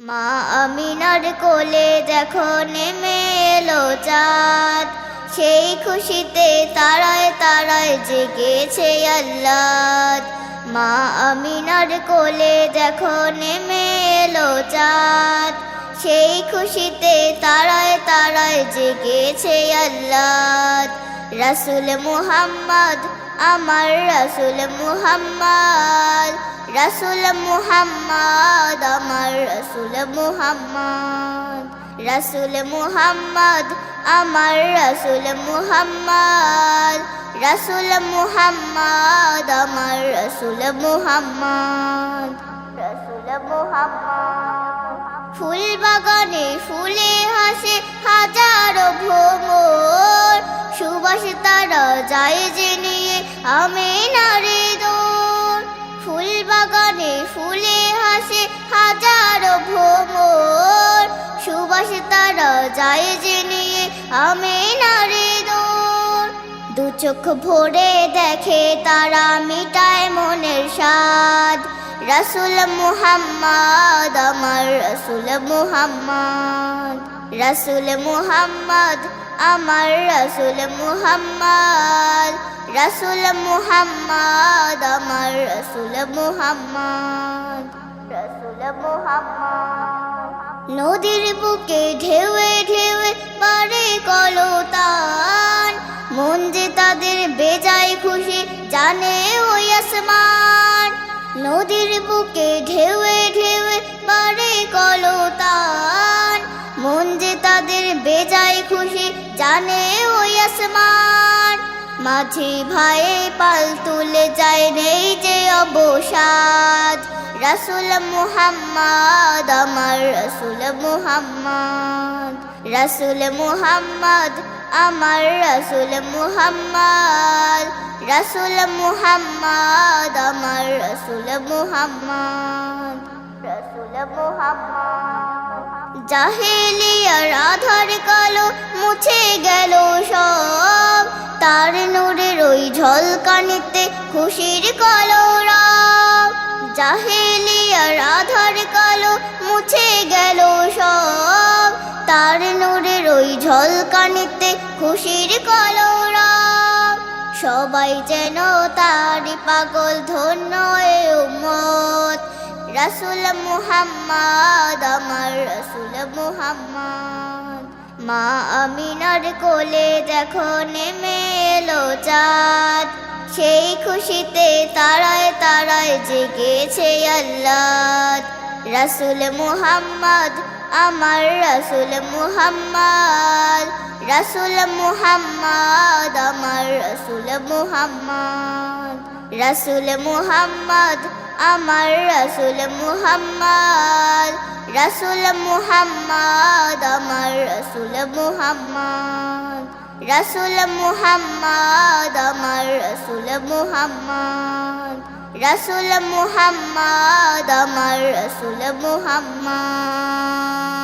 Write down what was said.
মা আমিনার কোলে দেখো নেমে এলো চাঁদ। সেই খুশিতে তারায় তারায় জেগেছে আল্লাদ মা আমিনার কোলে দেখো নেমে এলো চাঁদ। সেই খুশিতে তারায় তারায় জেগেছে আল্লাদ রাসুল মুহাম্মদ, আমার রাসুল মুহাম্মদ। রাসুল মুহাম্মদ, আমার রাসুল মুহাম্মদ। রসুল মুহাম্মদ, আমার রাসুল মুহাম্মদ। রসুল মুহাম্মদ, আমার রাসুল মুহাম্মদ। রসুল মুহাম্মদ। ফুল বাগানে ফুলে হাসে হাজারো ভ্রমর। সুবাস তারা যায় যে নিয়ে যায় যে নিয়ে আমি নারে দোর। দু চোখ ভরে দেখে তারা মিটায় মনের স্বাদ। রসুল মুহাম্মদ, আমার রসুল মুহাম্মদ। রসুল মুহাম্মদ, আমার রসুল মুহাম্মদ। রসুল মুহাম্মদ, আমার রসুল মুহাম্মদ। রসুল মুহাম্মদ। নদীর বুকে ঢেউয়ে ঢেউে পারে কলতান। মন যে তাদের বেজায় খুশি, জানে ওই আসমান। নদীর বুকে ঢেউয়ে ঢেউে পারে কলতান। মন যে তাদের বেজায় খুশি, জানে ওই আসমান। মাঝি ভাই পাল তুলে যায় নেই যে অবসাদ। রসুল মুহাম্মদ রসুল মুহাম্মদ রসুল মুহাম্মদ, আমার রসুল মুহাম্মদ রসুল মুহাম্মদ, আমার রসুল মুহাম্মদ রসুল মুহাম্মদ। জাহেলিয়ার আধার কালো মুছে গেল সব, তার নূরের ওই ঝলকানিতে খুশির জাহেলিয়ার কালো মুছে গেল সব। তার নূরের ওই ঝলকানিতে খুশির কলরাব সবাই যেন তার পাগল ধন্য উম্মত। রসুল মুহাম্মদ, আমার রসুল মুহাম্মদ। মা আমিনার কোলে দেখো নেমে এলো চাঁদ। সেই খুশিতে তারায় তারায় জেগেছে আল্লাহ রসুল মুহাম্মদ, আমার রসুল মুহাম্মদ রসুল মুহাম্মদ, আমার রসুল মুহাম্মদ রসুল মুহাম্মদ, আমার রসুল মুহাম্মদ রসুল মুহাম্মদ, আমার রসুল মুহাম্মদ রসুল মুহাম্মদ, আমার রসুল মুহাম্মদ। রসুল মুহাম্মদ আমার রসুল মুহাম্মদ।